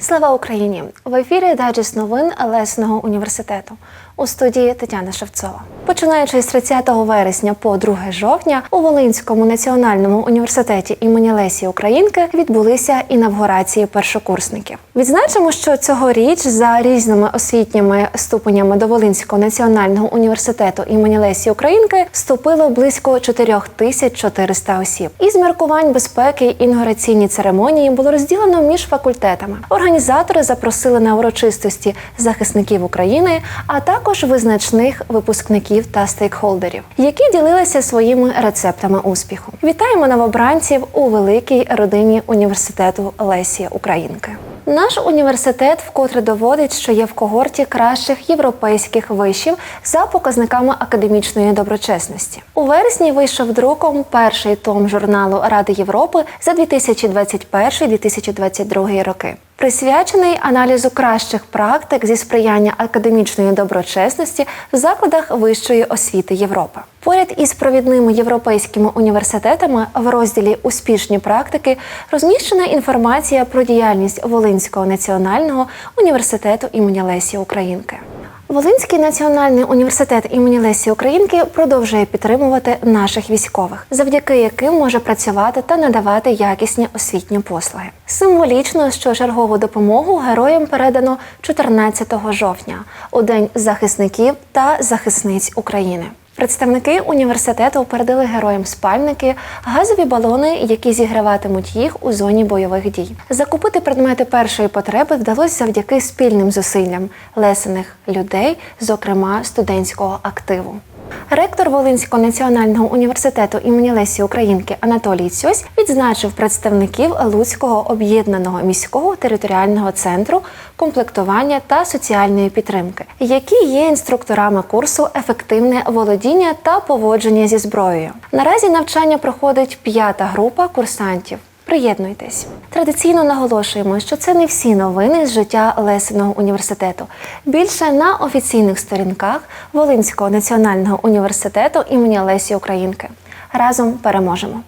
Слава Україні! В ефірі дайджест новин Лесного університету. У студії Тетяна Шевцова. Починаючи з 30 вересня по 2 жовтня у Волинському національному університеті імені Лесі Українки відбулися інавгурації першокурсників. Відзначимо, що цьогоріч за різними освітніми ступенями до Волинського національного університету імені Лесі Українки вступило близько 4400 осіб. Із міркувань безпеки інаугураційні церемонії було розділено між факультетами. Організатори запросили на урочистості захисників України, а також визначних випускників та стейкхолдерів, які ділилися своїми рецептами успіху. Вітаємо новобранців у великій родині університету Лесі Українки. Наш університет вкотре доводить, що є в когорті кращих європейських вишів за показниками академічної доброчесності. У вересні вийшов друком перший том журналу Ради Європи за 2021-2022 роки. Присвячений аналізу кращих практик зі сприяння академічної доброчесності в закладах вищої освіти Європи. Поряд із провідними європейськими університетами в розділі Успішні практики розміщена інформація про діяльність Волинського національного університету імені Лесі Українки. Волинський національний університет імені Лесі Українки продовжує підтримувати наших військових, завдяки яким може працювати та надавати якісні освітні послуги. Символічно, що чергову допомогу героям передано 14 жовтня, у день захисників та захисниць України. Представники університету передали героям спальники, газові балони, які зігріватимуть їх у зоні бойових дій. Закупити предмети першої потреби вдалося завдяки спільним зусиллям лесених людей, зокрема студентського активу. Ректор Волинського національного університету імені Лесі Українки Анатолій Цьось відзначив представників Луцького об'єднаного міського територіального центру комплектування та соціальної підтримки, які є інструкторами курсу ефективне володіння та поводження зі зброєю. Наразі навчання проходить п'ята група курсантів. Приєднуйтесь. Традиційно наголошуємо, що це не всі новини з життя Лесиного університету. Більше на офіційних сторінках Волинського національного університету імені Лесі Українки. Разом переможемо!